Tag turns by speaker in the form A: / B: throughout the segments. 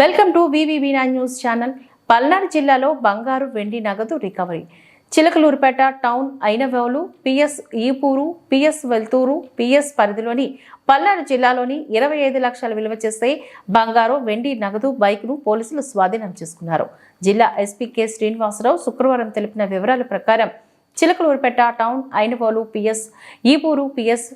A: Welcome to VVV news channel. Palnadu జిల్లాలో బంగారు వెండి నగదు రికవరీ. చిలకలూరుపేట టౌన్ అయినవేవులు పిఎస్ ఈపూరు పిఎస్ వెల్తూరు పిఎస్ పరిధిలోని పల్నాడు జిల్లాలోని ఇరవై ఐదు లక్షల విలువ చేసే బంగారు వెండి నగదు బైక్ను పోలీసులు స్వాధీనం చేసుకున్నారు. జిల్లా ఎస్పీ కె శ్రీనివాసరావు శుక్రవారం తెలిపిన వివరాల ప్రకారం Chilakaluripet town Ainavolu PS Epuru PS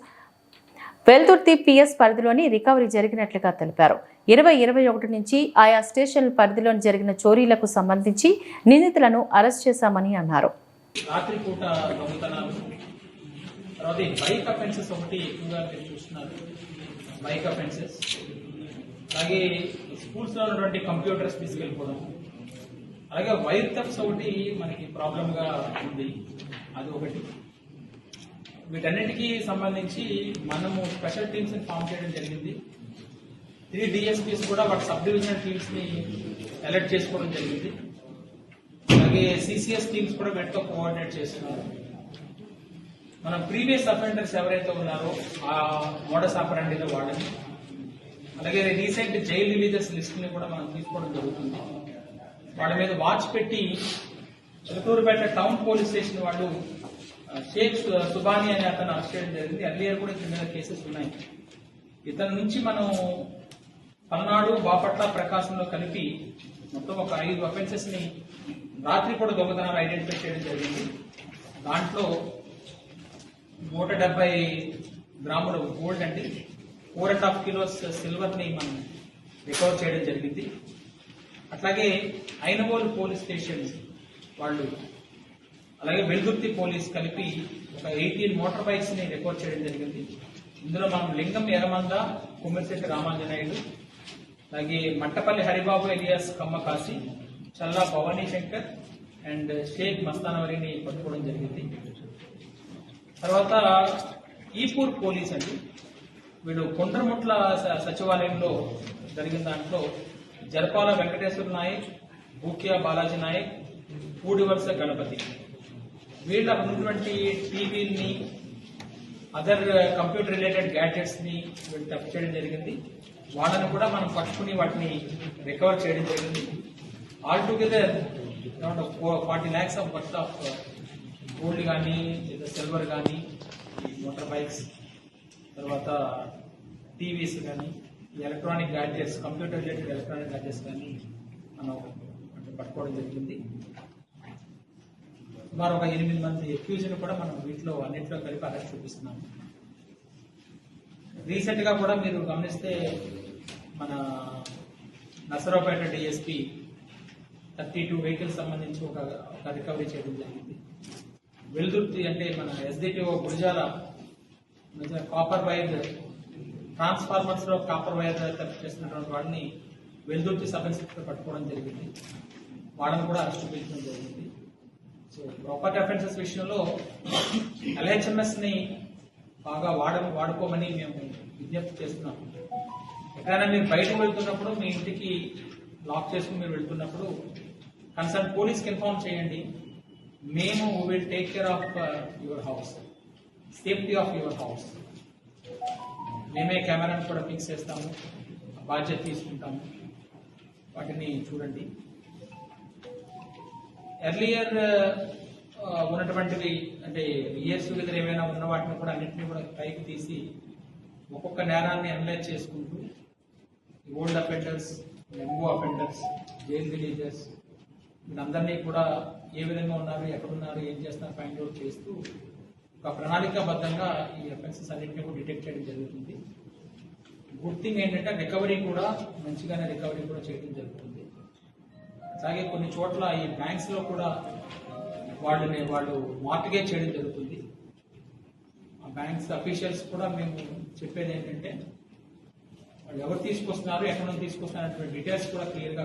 A: Veldurthi PS పరిధిలోని రికవరీ జరిగినట్లుగా తెలిపారు. ఇరవై ఇరవై ఒకటి నుంచి ఆయా స్టేషన్ల పరిధిలో జరిగిన చోరీలకు సంబంధించి నిందితులను అరెస్ట్ చేశామని అన్నారు.
B: అలాగే స్కూల్స్లో ఉన్నటువంటి కంప్యూటర్స్ తీసుకెళ్ళిపోవడం. అలాగే వైర్ థెఫ్ట్స్ ఒకటి మనకి ప్రాబ్లంగా ఉంది. అది ఒకటి. వీటన్నిటికీ సంబంధించి మనము స్పెషల్ టీమ్స్ ఫామ్ చేయడం జరిగింది. త్రీ డిఎస్పీస్ కూడా వాటి సబ్ డివిజనల్ టీమ్స్ని ఎలక్ట్ చేసుకోవడం జరిగింది. అలాగే సిసిఎస్ టీమ్స్ కూడా వీటితో కోఆర్డినేట్ చేస్తున్నారు. మన ప్రీవియస్ అఫెండర్స్ ఎవరైతే ఉన్నారో ఆ మోడస్ ఆపరండిలో వాడని అలాగే రీసెంట్ జైల్ రిలీజెస్ లిస్ట్ని కూడా మనం తీసుకోవడం జరుగుతుంది. వాళ్ళ మీద వాచ్ పెట్టి చిలకూరుపేట టౌన్ పోలీస్ స్టేషన్ వాళ్ళు షేక్ సుబాని అనే అతను అరెస్ట్ చేయడం జరిగింది. అర్లియర్ కూడా కింద కేసెస్ ఉన్నాయి. ఇతని నుంచి మనం పల్నాడు బాపట్ల ప్రకాశంలో కలిపి మొత్తం ఒక ఐదు అఫెన్సెస్ని రాత్రి కూడా దొంగతనాలు ఐడెంటిఫై చేయడం జరిగింది. దాంట్లో నూట డెబ్బై గ్రాముల గోల్డ్ అంటే ఫోర్ అండ్ హాఫ్ కిలోస్ సిల్వర్ని మనం రికవర్ చేయడం జరిగింది. అట్లాగే ఐనవోలు పోలీస్ స్టేషన్ వాళ్ళు అలాగే వెలుగుర్తి పోలీస్ కలిపి ఒక ఎయిటీన్ మోటార్ బైక్స్ని రికవర్ చేయడం జరిగింది. ఇందులో మనం లింగం ఎర్రమంద కుమ్మిశెట్టి రామాంజనేయుడు అలాగే మట్టపల్లి హరిబాబు ఎలియాస్ కమ్మ కాశీ చల్లా భవానీ శంకర్ అండ్ షేక్ మస్తానవరిని పట్టుకోవడం జరిగింది తర్వాత ఈపూర్ పోలీస్ అండి వీడు కొండ్రముట్ల స- సచివాలయంలో జరిగిన దాంట్లో జరపాల వెంకటేశ్వర నాయక్ భూక్యా బాలాజీ నాయక్ పూడివలస గణపతి వీళ్ళ ఉన్నటువంటి టీవీని అదర్ కంప్యూటర్ రిలేటెడ్ గ్యాడ్జెట్స్ని వీళ్ళు తప్పు చేయడం జరిగింది వాళ్ళని కూడా మనం పట్టుకుని వాటిని రికవర్ చేయడం జరిగింది. All together around forty lakhs of worth of gold కానీ లేదా సిల్వర్ కానీ మోటార్ బైక్స్ తర్వాత టీవీస్ కానీ electronic gadgets computer related electronic gadgets కానీ మనం అంటే పట్టుకోవడం జరిగింది. సుమారు ఒక ఎనిమిది మంది ఎక్యూజ్ని కూడా మనం వీటిలో అన్నింటిలో కలిపి అరెస్ట్ చూపిస్తున్నాం. రీసెంట్గా కూడా మీరు గమనిస్తే మన Narasaraopet DSP thirty two vehicles సంబంధించి ఒక ఒక రికవరీ చేయడం జరిగింది. వెలుదుర్తి అంటే మన ఎస్డిటిఓ గురిజాల కాపర్ వైర్ ట్రాన్స్ఫార్మర్స్లో కాపర్ వైర్ తయారు చేస్తున్నటువంటి వాడిని వెలుదుర్తి సబ్ ఇన్స్పెక్టర్ పట్టుకోవడం జరిగింది. వాళ్ళని కూడా అరెస్ట్ చూపించడం జరిగింది. సో ప్రాపర్టీ అఫెన్సెస్ విషయంలో ఎల్హెచ్ఎంఎస్ని బాగా వాడ వాడుకోమని మేము విజ్ఞప్తి చేస్తున్నాం. ఎక్కడైనా మీరు బయటకు వెళ్తున్నప్పుడు మీ ఇంటికి లాక్ చేసుకుని మీరు వెళ్తున్నప్పుడు కన్సర్న్ పోలీస్కి ఇన్ఫార్మ్ చేయండి. మేము will take care of uh, your house. Safety of your house. మేమే కెమెరాను కూడా ఫిక్స్ చేస్తాము. బాధ్యత తీసుకుంటాము. వాటిని చూడండి. ఎర్లియర్ uh, uh, ఉన్నటువంటివి అంటే ఇయర్స్ దగ్గర ఏమైనా ఉన్న వాటిని కూడా అన్నింటినీ కూడా పైకి తీసి ఒక్కొక్క నేరాన్ని అనలైజ్ చేసుకుంటూ ఓల్డ్ అఫెండర్స్ ఎంబో అఫెండర్స్ జైల్ రిలీజర్స్ వీళ్ళందరినీ కూడా ఏ విధంగా ఉన్నారు ఎక్కడున్నారు ఏం చేస్తున్నారు ఫైండ్ అవుట్ చేస్తూ ఒక ప్రణాళికాబద్ధంగా ఈ అఫెన్సెస్ అన్నింటినీ కూడా డిటెక్ట్ చేయడం జరుగుతుంది. గుడ్ థింగ్ ఏంటంటే రికవరీ కూడా మంచిగానే రికవరీ కూడా చేయడం జరుగుతుంది. అలాగే కొన్ని చోట్ల ఈ బ్యాంక్స్లో కూడా వాళ్ళని వాళ్ళు మార్టిగేజ్ చేయడం జరుగుతుంది. ఆ బ్యాంక్స్ అఫీషియల్స్ కూడా మేము చెప్పేది ఏంటంటే ఎవరు తీసుకొస్తున్నారు ఎక్కడ నుంచి తీసుకొస్తున్నారు డీటెయిల్స్ కూడా క్లియర్గా